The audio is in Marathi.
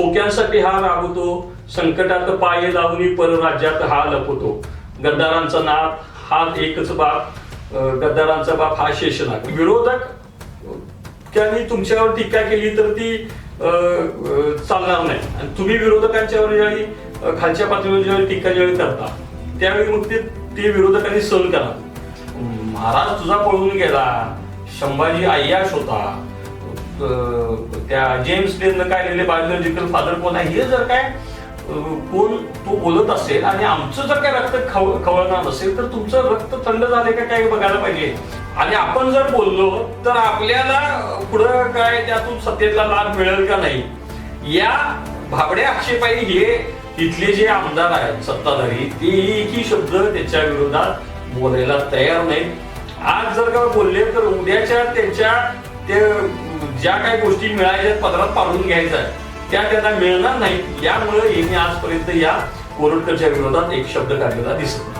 खोक्यांसाठी हा राबवतो संकटात पाय लावून परराज्यात हा लपवतो. गद्दारांचा नाद हा एकच बाप गद्दारांचा बाप हा शेषनाग. विरोधक त्यांनी तुमच्यावर टीका केली तर ती अं, चालणार नाही. आणि तुम्ही विरोधकांच्यावर ज्यावेळी खालच्या पातळीवर ज्यावेळी टीका ज्यावेळी करता त्यावेळी मग ते ते विरोधकांनी सहन करा. महाराज तुझा पळून गेला. संभाजी अय्याश होता. त्या जेम्स डेननं काय लिहिले बायोलॉजिकल फादर कोण आहे? हे जर काय कोण तो बोलत असेल आणि आमचं जर काय रक्त खव खवळणार नसेल तर तुमचं रक्त थंड झाले का काय बघायला पाहिजे. आणि आपण जर बोललो तर आपल्याला पुढं काय त्यातून सत्तेतला लाभ मिळेल का नाही? या भाबड्या आक्षेपाई हे इथले जे आमदार आहेत सत्ताधारी ते एकही शब्द त्याच्या विरोधात बोलायला तयार नाही आज जर का बोलले तर उद्याच्या त्यांच्या ते ज्या काही गोष्टी मिळायच्या पदरात पाडून घ्यायच्या त्या त्यांना मिळणार नाहीत. यामुळे यांनी आजपर्यंत या कोरटकरच्या विरोधात एक शब्द काढलेला दिसत नाही.